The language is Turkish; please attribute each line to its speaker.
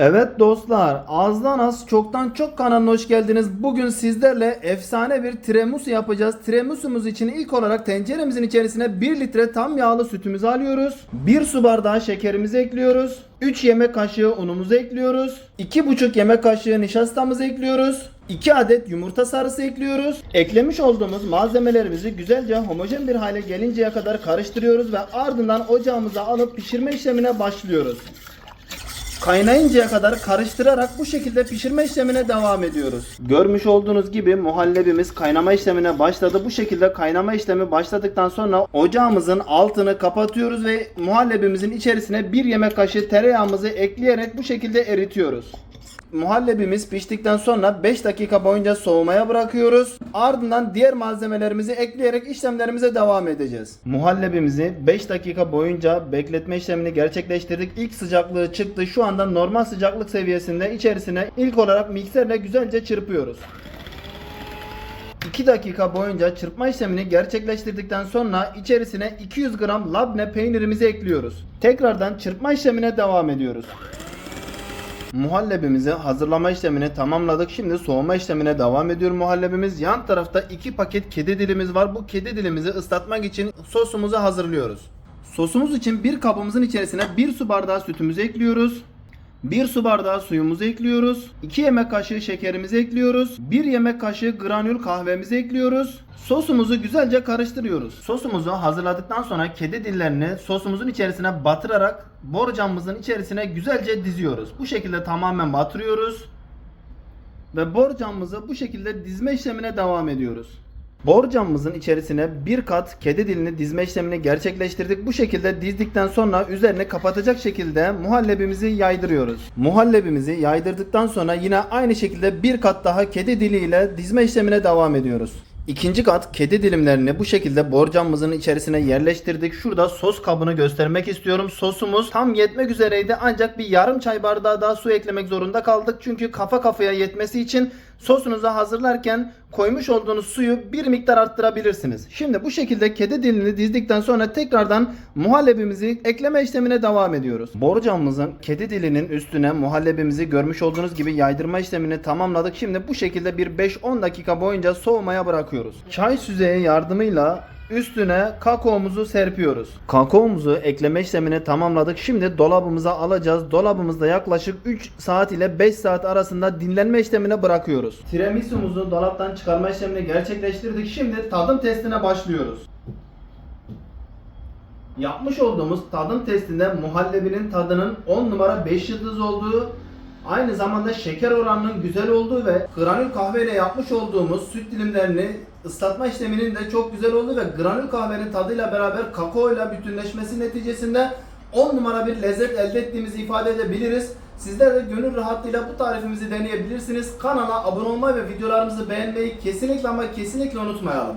Speaker 1: Evet dostlar, azdan az çoktan çok kanalına hoş geldiniz. Bugün sizlerle efsane bir tiramisu yapacağız. Tiramisumuz için ilk olarak tenceremizin içerisine 1 litre tam yağlı sütümüzü alıyoruz. 1 su bardağı şekerimizi ekliyoruz. 3 yemek kaşığı unumuzu ekliyoruz. 2,5 yemek kaşığı nişastamızı ekliyoruz. 2 adet yumurta sarısı ekliyoruz. Eklemiş olduğumuz malzemelerimizi güzelce homojen bir hale gelinceye kadar karıştırıyoruz ve ardından ocağımıza alıp pişirme işlemine başlıyoruz. Kaynayıncaya kadar karıştırarak bu şekilde pişirme işlemine devam ediyoruz. Görmüş olduğunuz gibi muhallebimiz kaynama işlemine başladı. Bu şekilde kaynama işlemi başladıktan sonra ocağımızın altını kapatıyoruz ve muhallebimizin içerisine bir yemek kaşığı tereyağımızı ekleyerek bu şekilde eritiyoruz. Muhallebimiz piştikten sonra 5 dakika boyunca soğumaya bırakıyoruz. Ardından diğer malzemelerimizi ekleyerek işlemlerimize devam edeceğiz. Muhallebimizi 5 dakika boyunca bekletme işlemini gerçekleştirdik. İlk sıcaklığı çıktı. Şu anda normal sıcaklık seviyesinde içerisine ilk olarak mikserle güzelce çırpıyoruz. 2 dakika boyunca çırpma işlemini gerçekleştirdikten sonra içerisine 200 gram labne peynirimizi ekliyoruz. Tekrardan çırpma işlemine devam ediyoruz. Muhallebimizi hazırlama işlemini tamamladık. Şimdi soğuma işlemine devam ediyor muhallebimiz. Yan tarafta iki paket kedi dilimiz var. Bu kedi dilimizi ıslatmak için sosumuzu hazırlıyoruz. Sosumuz için bir kabımızın içerisine bir su bardağı sütümüzü ekliyoruz. 1 su bardağı suyumuzu ekliyoruz. 2 yemek kaşığı şekerimizi ekliyoruz. 1 yemek kaşığı granül kahvemizi ekliyoruz. Sosumuzu güzelce karıştırıyoruz. Sosumuzu hazırladıktan sonra kedi dillerini sosumuzun içerisine batırarak borcamımızın içerisine güzelce diziyoruz. Bu şekilde tamamen batırıyoruz. Ve borcamımızı bu şekilde dizme işlemine devam ediyoruz. Borcamımızın içerisine bir kat kedi dilini dizme işlemini gerçekleştirdik. Bu şekilde dizdikten sonra üzerine kapatacak şekilde muhallebimizi yaydırıyoruz. Muhallebimizi yaydırdıktan sonra yine aynı şekilde bir kat daha kedi dili ile dizme işlemine devam ediyoruz. İkinci kat kedi dilimlerini bu şekilde borcamımızın içerisine yerleştirdik. Şurada sos kabını göstermek istiyorum. Sosumuz tam yetmek üzereydi ancak bir yarım çay bardağı daha su eklemek zorunda kaldık. Çünkü kafa kafaya yetmesi için sosunuzu hazırlarken koymuş olduğunuz suyu bir miktar arttırabilirsiniz. Şimdi bu şekilde kedi dilini dizdikten sonra tekrardan muhallebimizi ekleme işlemine devam ediyoruz. Borcamımızın kedi dilinin üstüne muhallebimizi görmüş olduğunuz gibi yaydırma işlemini tamamladık. Şimdi bu şekilde bir 5-10 dakika boyunca soğumaya bırakıyoruz. Çay süzeyi yardımıyla Üstüne kakaomuzu serpiyoruz. Kakaomuzu ekleme işlemini tamamladık. Şimdi dolabımıza alacağız. Dolabımızda yaklaşık 3 saat ile 5 saat arasında dinlenme işlemine bırakıyoruz. Tiramisu'muzu dolaptan çıkarma işlemini gerçekleştirdik. Şimdi tadım testine başlıyoruz. Yapmış olduğumuz tadım testinde muhallebinin tadının 10 numara 5 yıldız olduğu, aynı zamanda şeker oranının güzel olduğu ve granül kahve ile yapmış olduğumuz süt dilimlerini ıslatma işleminin de çok güzel olduğu ve granül kahvenin tadıyla beraber kakao ile bütünleşmesi neticesinde 10 numara bir lezzet elde ettiğimizi ifade edebiliriz. Sizler de gönül rahatlığıyla bu tarifimizi deneyebilirsiniz. Kanala abone olmayı ve videolarımızı beğenmeyi kesinlikle ama kesinlikle unutmayalım.